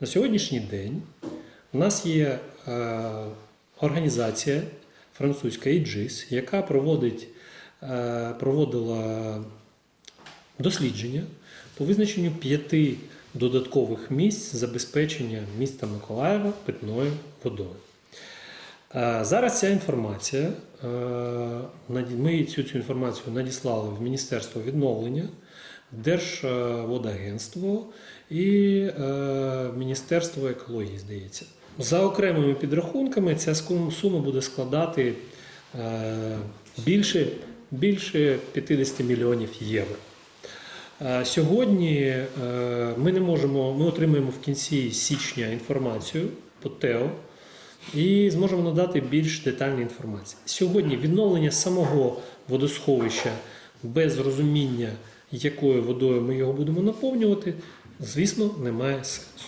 На сьогоднішній день у нас є е, організація французька IGIS, яка проводить, е, проводила дослідження по визначенню п'яти додаткових місць забезпечення міста Миколаєва питною водою. Е, Зараз ця інформація, ми цю, цю інформацію надіслали в Міністерство відновлення, Держводагентство і е, Міністерство екології, здається. За окремими підрахунками, ця сума буде складати е, більше, більше 50 мільйонів євро. Е, Сьогодні ми не можемо, ми отримаємо в кінці січня інформацію по ТЕО і зможемо надати більш детальну інформацію. Сьогодні відновлення самого водосховища без розуміння, якою водою ми його будемо наповнювати, звісно, немає сенсу.